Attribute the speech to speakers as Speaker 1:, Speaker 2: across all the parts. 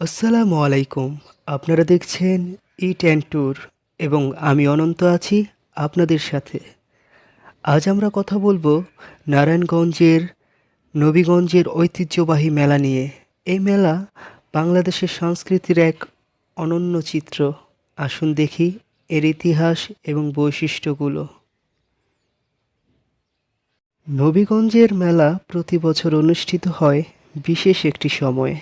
Speaker 1: আসসালামু আলাইকুম। আপনারা দেখছেন ই টেন ট্যুর এবং আমি অনন্ত আছি আপনাদের সাথে। আজ আমরা কথা বলব নারায়ণগঞ্জের, নবীগঞ্জের ঐতিহ্যবাহী মেলা নিয়ে। এই মেলা বাংলাদেশের সংস্কৃতির এক অনন্য চিত্র। আসুন দেখি এর ইতিহাস এবং বৈশিষ্ট্যগুলো। নবীগঞ্জের মেলা প্রতি বছর অনুষ্ঠিত হয় বিশেষ একটি সময়ে।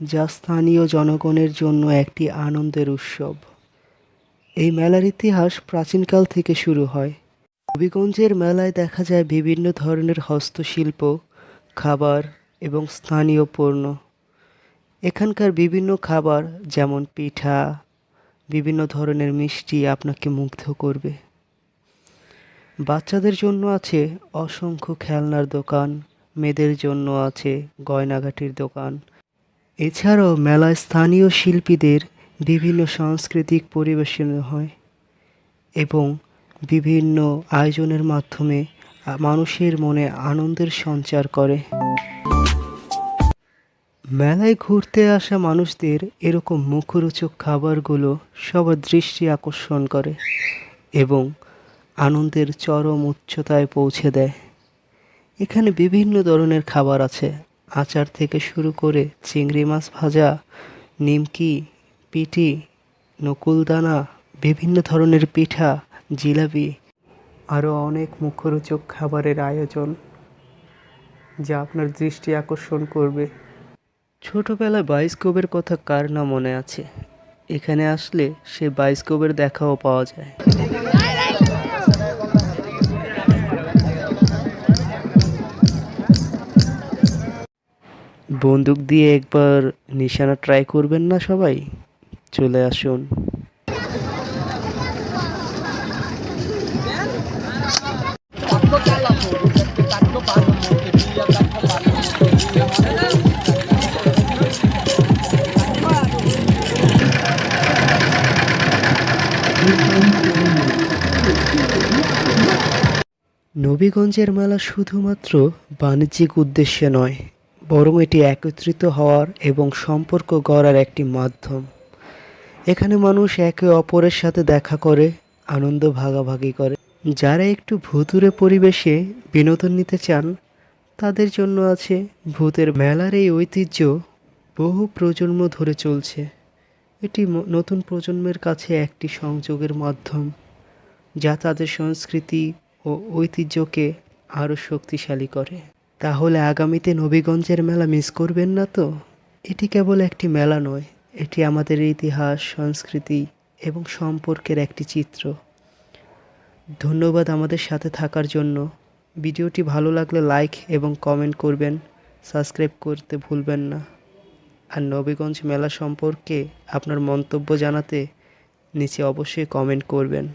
Speaker 1: যা স্থানীয় জনগণের জন্য একটি আনন্দের উৎসব। এই মেলার ইতিহাস প্রাচীনকাল থেকে শুরু হয়। হবিগঞ্জের মেলায় দেখা যায় বিভিন্ন ধরনের হস্তশিল্প, খাবার এবং স্থানীয় পণ্য। এখানকার বিভিন্ন খাবার যেমন পিঠা, বিভিন্ন ধরনের মিষ্টি আপনাকে মুগ্ধ করবে। বাচ্চাদের জন্য আছে অসংখ্য খেলনার দোকান, মেয়েদের জন্য আছে গয়নাগাটির দোকান এছাড়াও মেলায় স্থানীয় শিল্পীদের বিভিন্ন সাংস্কৃতিক পরিবেশন হয় এবং বিভিন্ন আয়োজনের মাধ্যমে মানুষের মনে আনন্দের সঞ্চার করে। মেলায় ঘুরতে আসা মানুষদের এরকম মুখরোচক খাবারগুলো সবার দৃষ্টি আকর্ষণ করে এবং আনন্দের চরম উচ্চতায় পৌঁছে দেয়। এখানে বিভিন্ন ধরনের খাবার আছে। আচার থেকে শুরু করে চিংড়ি মাছ ভাজা, নিমকি পিটি নকুলদানা, বিভিন্ন ধরনের পিঠা, জিলাপি, আরও অনেক মুখরোচক খাবারের আয়োজন যা আপনার দৃষ্টি আকর্ষণ করবে। ছোটবেলায় বায়োস্কোপের কথা কার না মনে আছে? এখানে আসলে সে বায়োস্কোপের দেখাও পাওয়া যায়। বন্দুক দিয়ে একবার নিশানা ট্রাই করবেন না সবাই? চলে আসুন। নবীগঞ্জের মেলা শুধুমাত্র বাণিজ্যিক উদ্দেশ্যে নয় বরং এটি একত্রিত হওয়ার এবং সম্পর্ক গড়ার একটি মাধ্যম। এখানে মানুষ একে অপরের সাথে দেখা করে, আনন্দ ভাগাভাগি করে। যারা একটু ভুতুরে পরিবেশে বিনোদন নিতে চান, তাদের জন্য আছে ভূতের মেলার এই ঐতিহ্য বহু প্রজন্ম ধরে চলছে। এটি নতুন প্রজন্মের কাছে একটি সংযোগের মাধ্যম, যা তাদের সংস্কৃতি ও ঐতিহ্যকে আরও শক্তিশালী করে। তাহলে আগামীতে নবীগঞ্জের মেলা মিস করবেন না তো? এটি কেবল একটি মেলা নয়, এটি আমাদের ইতিহাস, সংস্কৃতি এবং সম্পর্কের একটি চিত্র। ধন্যবাদ আমাদের সাথে থাকার জন্য। ভিডিওটি ভালো লাগলে লাইক এবং কমেন্ট করবেন। সাবস্ক্রাইব করতে ভুলবেন না। আর নবীগঞ্জ মেলা সম্পর্কে আপনার মন্তব্য জানাতে নিচে অবশ্যই কমেন্ট করবেন।